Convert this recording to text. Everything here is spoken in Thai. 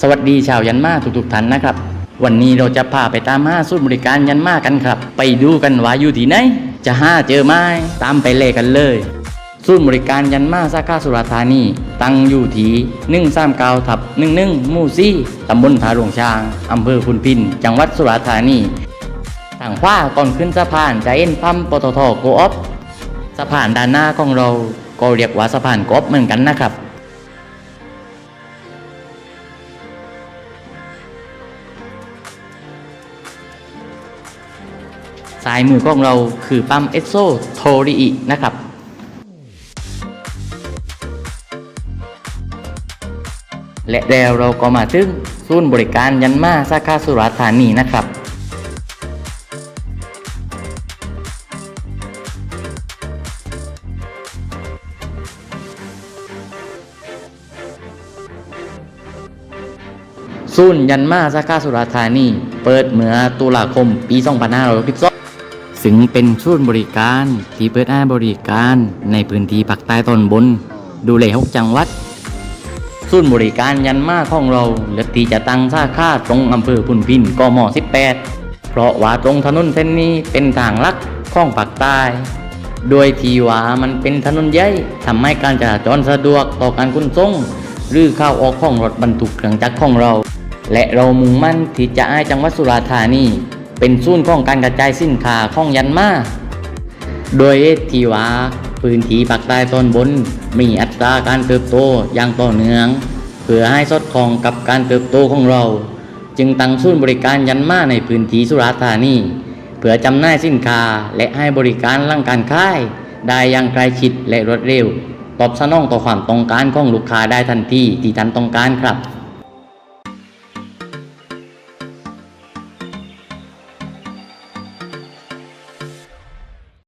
สวัสดีชาวยันมาทุกๆท่านนะครับ วันนี้เราจะพาไปตามหาศูนย์บริการยันมากันครับ ไปดูกันว่าอยู่ที่ไหน จะหาเจอไหมตามไปเลยกันเลยศูนย์บริการยันมาสาขาสุราธานี ตั้งอยู่ที่139ทับ11หมู่ซี่ตำบลทาหลวงช้างอำเภอพุนพิน จังหวัดสุราธานีทางขวาก่อนขึ้นสะพานจะเอ็นปั๊มปตทโกออฟสะพานด้านหน้าของเราก็เรียกว่าสะพานโกออฟเหมือนกันนะครับ สายมือของเราคือปั๊มเอสโซโทริอินะครับและแล้วเราก็มาถึงศูนย์บริการยันมาสาขาสุราษฎร์ธานีนะครับ ศูนย์ยันมาสาขาสุราษฎร์ธานี เปิดเมื่อตุลาคมปี 2562 ซึ่งเป็นศูนย์บริการที่เปิดให้บริการในพื้นที่ภาคใต้ตอนบน ดูแลหกจังหวัดศูนย์บริการยันมาของเราเลือกที่จะตั้งสาขาตรงอำเภอพุนพินกม 18 เพราะว่าตรงถนนเส้นนี้เป็นทางลักของภาคใต้โดยที่ว่ามันเป็นถนนใหญ่ทำให้การจราจรสะดวกต่อการขนส่งหรือเข้าออกของรถบรรทุกเครื่องจักรของเรา และเรามุ่งมั่นที่จะให้จังหวัดสุราษฎร์ธานี เป็นศูนย์ของการกระจายสินค้าของยันมาโดยที่ว่าพื้นที่ภาคใต้ตอนบน มีอัตราการเติบโตอย่างต่อเนื่อง เพื่อให้สอดคล้องกับการเติบโตของเรา จึงตั้งศูนย์บริการยันมาในพื้นที่สุราษฎร์ธานีเพื่อจำหน่ายสินค้าและให้บริการร่างการขายได้อย่างใกล้ชิดและรวดเร็ว ตอบสนองต่อความต้องการของลูกค้าได้ทันทีที่ท่านต้องการครับ